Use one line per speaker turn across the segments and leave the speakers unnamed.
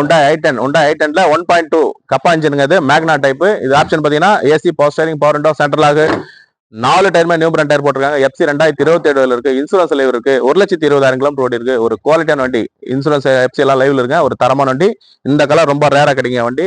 உண்டா I ten உண்டா I டென்ல ஒன் பாயிண்ட் டூ கப்பா இன்ஜினுங்க இது. மேக்னா டைப் இது ஆப்ஷன் பார்த்தீங்கன்னா AC power steering power window சென்ட்ரலாக நாலு டயருமே நியூ பிராண்ட் டயர் போட்டிருக்காங்க. எஃப்சி ரெண்டாயிரத்தி இருபத்தி ஏழுல இருக்கு. இன்சூரன்ஸ் லைவ் இருக்கு. ஒரு லட்சத்தி இருபதாயிரம் கிலோமீட்டர் ஓடி இருக்கு. ஒரு குவாலிட்டியான வண்டி. இன்சூரன்ஸ் எஃப்சி எல்லாம் லைவ்ல இருக்கு ஒரு தரமான வண்டி. இந்த கலர் ரொம்ப ரேரா கிடைக்கும் வண்டி.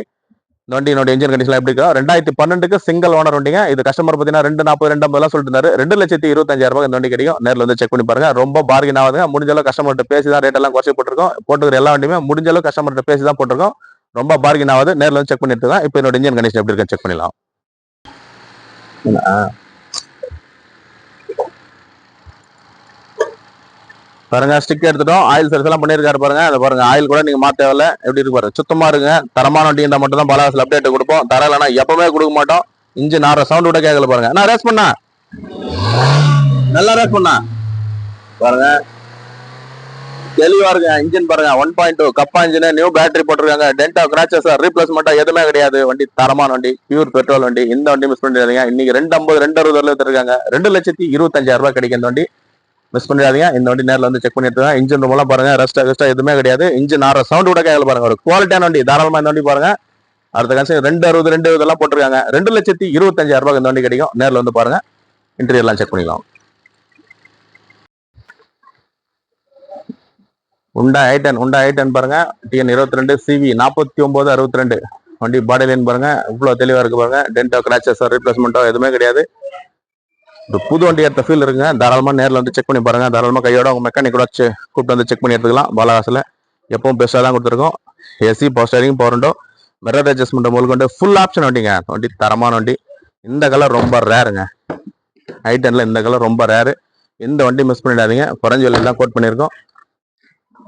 வண்டியினோட இன்ஜின் கண்டிஷன் எப்படி இருக்கா ரெண்டாயிரத்தி பன்னெண்டுக்கு சிங்கிள் ஓனர் வண்டிங்க. இது கஸ்டமர் பார்த்தீங்கன்னா ரெண்டு நாற்பது ரெண்டு ஐம்பதுலாம் சொல்லிட்டு இருந்தாரு. ரெண்டு லட்சத்தி இருபத்தஞ்சாயிரம் ரூபாய் இந்த வண்டி கிடைக்கும். நேரில் வந்து செக் பண்ணி பாருங்க. ரொம்ப பார்கின் ஆகுதுங்க. முடிஞ்ச அளவு கஸ்டமர்கிட்ட பேசி தான் ரேட் எல்லாம் குறைச்சி போட்டிருக்கோம். போட்டுக்கிற எல்லா வண்டியுமே முடிஞ்ச அளவு கஸ்டமர்கிட்ட பேசி தான் போட்டிருக்கோம். ரொம்ப பார்கின் ஆகுது. நேரில் வந்து செக் பண்ணிட்டு தான். இப்போ என்னோட இன்ஜின் கண்டிஷன் எப்படி இருக்குன்னு செக் பண்ணிடலாம். பாருங்க ஸ்டிக் எடுத்துட்டோம். ஆயில் சர்வீஸ் எல்லாம் பண்ணிருக்காரு பாருங்க. அதை பாருங்க ஆயில் கூட நீங்க மாத்த தேவையில்ல. எப்படி இருக்கு பாருங்க சுத்தமா இருங்க. தரமான வண்டி இருந்தால் மட்டும் தான் பலாசில் அப்டேட் கொடுப்போம். தரலைன்னா எப்பவுமே கொடுக்க மாட்டோம். இன்ஜின் ஆற சவுண்ட் கூட கேட்கல பாருங்க. நான் ரேஸ் பண்ணா. நல்லா ரேஸ் பண்ணா. பாருங்க. தெளிவா இருக்கு இன்ஜின் பாருங்க. One point two Kappa engine new battery போட்டிருக்காங்க. டென்டா கிராச்சஸ் ரீப்ளேஸ்மெண்டா எதுவுமே கிடையாது. வண்டி தரமான வண்டி பியூர் பெட்ரோல் வண்டி. இந்த வண்டி மிஸ் பண்ணிடுறீங்க இன்னைக்கு ரெண்டு ஐம்பது ரெண்டு அறுபது இருக்காங்க ரெண்டு லட்சத்தி இருபத்தஞ்சாயிரம் ரூபாய் கிடைக்கும் இந்த வண்டி. மிஸ் பண்ணிடாதீங்க. இந்த வண்டி நேரில் வந்து செக் பண்ணி எடுத்துங்க இன்ஜின் ரூம் எல்லாம் பாருங்க. ரெஸ்டா ரெஸ்டா எதுவுமே கிடையாது. இன்ஜின் ஆற சவுண்ட் கூட கேட்கல பாருங்க. ஒரு குவாலிட்டியான வண்டி. தாராளமா இந்த வண்டி பாருங்க. அடுத்த கடைசி ரெண்டு அறுபது ரெண்டு இதெல்லாம் போட்டிருக்காங்க. ரெண்டு லட்சத்தி இருபத்தஞ்சாயிரம் ரூபாய் இந்த வண்டி கிடைக்கும். நேரில் வந்து பாருங்க. இன்டீரியர்லாம் செக் பண்ணிக்கலாம். உண்டா ஐட்டன் உண்டா ஐட்டன் பாருங்க. டிஎன் இருபத்தி ரெண்டு சிவி நாற்பத்தி ஒன்பது அறுபத்தி ரெண்டு வண்டி பாடி லைன் பாருங்க. இவ்வளோ தெளிவா இருக்கு பாருங்க. டென்டோ கிராச்சஸோ ரீப்ளேஸ்மெண்ட்டோ எதுவுமே கிடையாது. இப்போ புது வண்டி எடுத்த ஃபீல் இருங்க தாராளமாக நேரில் வந்து செக் பண்ணி பாருங்கள் தாராளமாக கையோட உங்கள் மெக்கானிக் கூட வச்சு கூப்பிட்டு வந்து செக் பண்ணி எடுத்துக்கலாம். பாலகாசில் எப்பவும் பெஸ்ட்டாக தான் கொடுத்துருக்கோம். AC power steering power window mirror adjustment முதல் ஃபுல் ஆப்ஷன் வண்டிங்க. வண்டி தரமான வண்டி. இந்த கலர் ரொம்ப ரேருங்க ஐட்டன்ல இந்த கலர் ரொம்ப ரேரு எந்த வண்டி மிஸ் பண்ணிடாதீங்க. குறைஞ்ச விலையில தான் கோட் பண்ணியிருக்கோம்.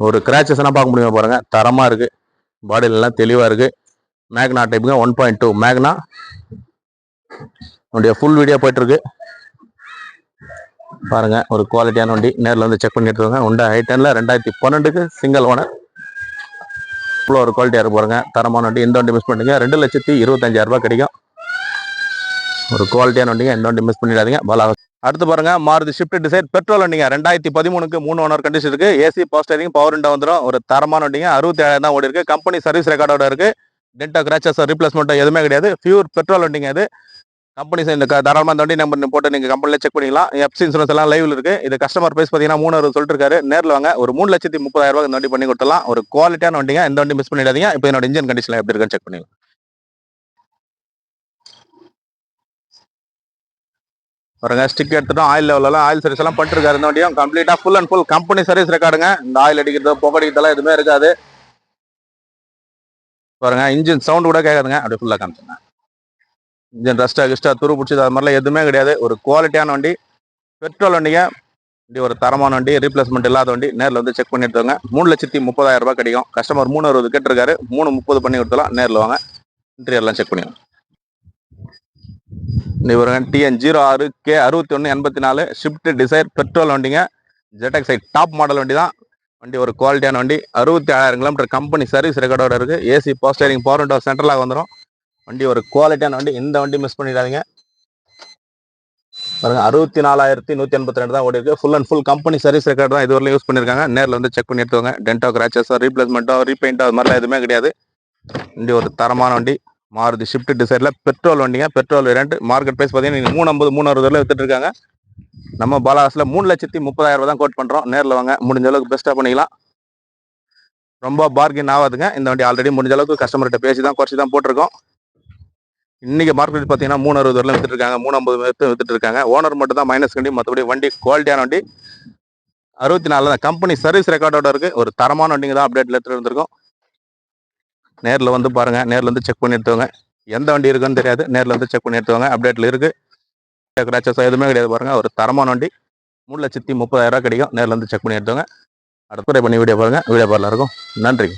ஒரு கிராச்சஸ் பார்க்க முடியுமா பாருங்கள் தரமாக இருக்குது பாடியில தெளிவாக இருக்குது மேக்னா டைப்புங்க ஒன் பாயிண்ட் டூ மேக்னா உடைய ஃபுல் வீடியோ போயிட்டுருக்கு பாருங்கள் பாருங்க ஒரு குவாலிட்டியான வண்டி. நேரில் வந்து செக் பண்ணி எடுத்துவாங்க உண்டா டெனில் ரெண்டாயிரத்தி பன்னெண்டுக்கு சிங்கிள் ஓனர் இவ்வளோ ஒரு குவாலிட்டியாக இருக்க பாருங்க. தரமான வண்டி. இந்த வண்டி மிஸ் பண்ணுங்க ரெண்டு லட்சத்தி இருபத்தஞ்சாயிரரூபா கிடைக்கும். ஒரு குவாலிட்டியான வண்டிங்க. இந்த வண்டி மிஸ் பண்ணிடாதீங்க. பாலா. அடுத்து பாருங்க மாருதி ஷிஃப்ட் டிசைட் பெட்ரோல் வண்டிங்க. ரெண்டாயிரத்தி பதிமூணுக்கு மூணு ஓனர் கண்டிஷன் இருக்கு. ஏசி பவர் ஸ்டேரிங் பவர் இண்டா வந்துடும் ஒரு தரமான வண்டிங்க. அறுபத்தி ஏழாயிரம் தான் ஓடி இருக்கு கம்பெனி சர்வீஸ் ரெக்கார்டோட இருக்கு. டென்டா கிராச்சஸ் ரீப்ளேஸ்மெண்ட்டோ எதுவுமே கிடையாது. பியூர் பெட்ரோல் வண்டிங்க அது கம்பெனி இந்த தாராளமாக தாராளமா இந்த வண்டி நம்பர் போட்டு நீங்கள் கம்பெனியில் செக் பண்ணிக்கலாம். எஃப்சி இன்சூரன்ஸ் எல்லாம் லைவில் இருக்குது இது கஸ்டமர் ப்ரைஸ் பார்த்தீங்கன்னா மூணு அறுபது சொல்லிட்டு நேரில் வாங்க. ஒரு மூணு லட்சத்தி முப்பதாயிரம் ரூபாய் இந்த வண்டி பண்ணி கொடுத்துலாம் ஒரு குவாலிட்டியான வண்டிங்க. இந்த வண்டி மிஸ் பண்ணிடாதீங்க. இப்போ என்னோட இன்ஜின் கண்டிஷன் எப்படி இருக்குன்னு செக் பண்ணிக்கலாம். பாருங்க ஸ்டிக் எடுத்துட்டோம். ஆயில் லெவலெல்லாம் ஆயில் சர்வீஸ் எல்லாம் பண்ணிருக்காரு இந்த வண்டியும். கம்ப்ளீட்டாக full and full company service ரெக்கார்டுங்க இந்த ஆயில் அடிக்கிறது புகடிக்கிறதெல்லாம் எதுவுமே இருக்காது. பாருங்க இன்ஜின் சவுண்ட் கூட கேட்காதுங்க. அப்படியே ஃபுல்லாக காமிச்சுங்க ரஸ்டா கிஸ்டா துரு பிடிச்சது அது மாதிரிலாம் எதுவுமே கிடையாது. ஒரு குவாலிட்டியான வண்டி பெட்ரோல் வண்டிங்க வண்டி ஒரு தரமான வண்டி ரீப்ளேஸ்மெண்ட் இல்லாத வண்டி நேரில் வந்து செக் பண்ணி எடுத்துவாங்க மூணு லட்சத்தி முப்பதாயிரம் ரூபாய் கிடைக்கும். கஸ்டமர் மூணு அறுபது கேட்டிருக்காரு. மூணு முப்பது பண்ணி கொடுத்தலாம் நேரில் வாங்க. இன்டீரியர்லாம் செக் பண்ணிடுவோம் நீ ஒரு டிஎன் ஜீரோ ஆறு கே அறுபத்தி ஒன்று எண்பத்தி நாலு ஷிஃப்ட் டிசைர் பெட்ரோல் வண்டிங்க. ஜெட்டக் சைட் டாப் மாடல் வண்டி தான் வண்டி ஒரு குவாலிட்டியான வண்டி. அறுபத்தி ஏழாயிரம் கிலோமீட்டர் கம்பெனி சர்வீஸ் ரெக்கார்டோட இருக்குது AC power steering power window சென்ட்ரலாக வந்துடும் வண்டி ஒரு குவாலிட்டியான வண்டி இந்த வண்டி மிஸ் பண்ணிடாதீங்க. பாருங்க அறுபத்தி நாலாயிரத்தி நூற்றி எண்பத்தி ரெண்டு தான் ஓடி இருக்கு full and full company service record தான் இதுவரையும் யூஸ் பண்ணியிருக்காங்க. நேரில் வந்து செக் பண்ணி எடுத்துவாங்க டென்டோ கிராச்சஸோ ரீப்ளேஸ்மெண்ட்டோ ரீபெயிண்டோ அது மாதிரிலாம் எதுவுமே கிடையாது. வண்டி ஒரு தரமான வண்டி. மாறுதி ஷிஃப்ட் டிசைடில் பெட்ரோல் வண்டிங்க. பெட்ரோல் ரெண்டு மார்க்கெட் ப்ரைஸ் பார்த்தீங்கன்னா நீங்கள் மூணு ஐம்பது மூணு அறுபது வித்துட்டு இருக்காங்க. நம்ம பாலாஸ்ல மூணு லட்சத்தி முப்பதாயிரம் ரூபா தான் கோட் பண்ணுறோம் நேரில் வாங்க. முடிஞ்ச அளவுக்கு பெஸ்ட்டாக பண்ணிக்கலாம். ரொம்ப பார்கின் ஆகாதுங்க. இந்த வண்டி ஆல்ரெடி முடிஞ்ச அளவுக்கு கஸ்டமர்கிட்ட பேசி தான் குறைச்சி தான் போட்டிருக்கோம். இன்னைக்கு மார்க்கெட் பார்த்தீங்கன்னா மூணு அறுபது வரலாம் வித்துட்டு இருக்காங்க. மூணு ஐம்பது வித்து வித்துட்டு இருக்காங்க. ஓனர் மட்டும் தான் மைனஸ் கண்டி மற்றபடி வண்டி குவாலிட்டியான வண்டி அறுபத்தி நாலு தான் கம்பெனி சர்வீஸ் ரெக்கார்டோட இருக்கு. ஒரு தரமான வண்டிங்க தான் அப்டேட்ல எடுத்துட்டு நேரில் வந்து பாருங்க. நேரில் வந்து செக் பண்ணி எடுத்துவாங்க. எந்த வண்டி இருக்குன்னு தெரியாது. நேரில் வந்து செக் பண்ணி எடுத்துவாங்க. அப்டேட்ல இருக்கு. கிராச்சஸ் எதுவுமே கிடையாது பாருங்க. ஒரு தரமான வண்டி. மூணு லட்சத்தி முப்பதாயிரரூவா கிடைக்கும். நேரில் வந்து செக் பண்ணி எடுத்துவாங்க. அடுத்த பண்ணி வீடியோ பாருங்க. வீடியோ பார்ல இருக்கும். நன்றி.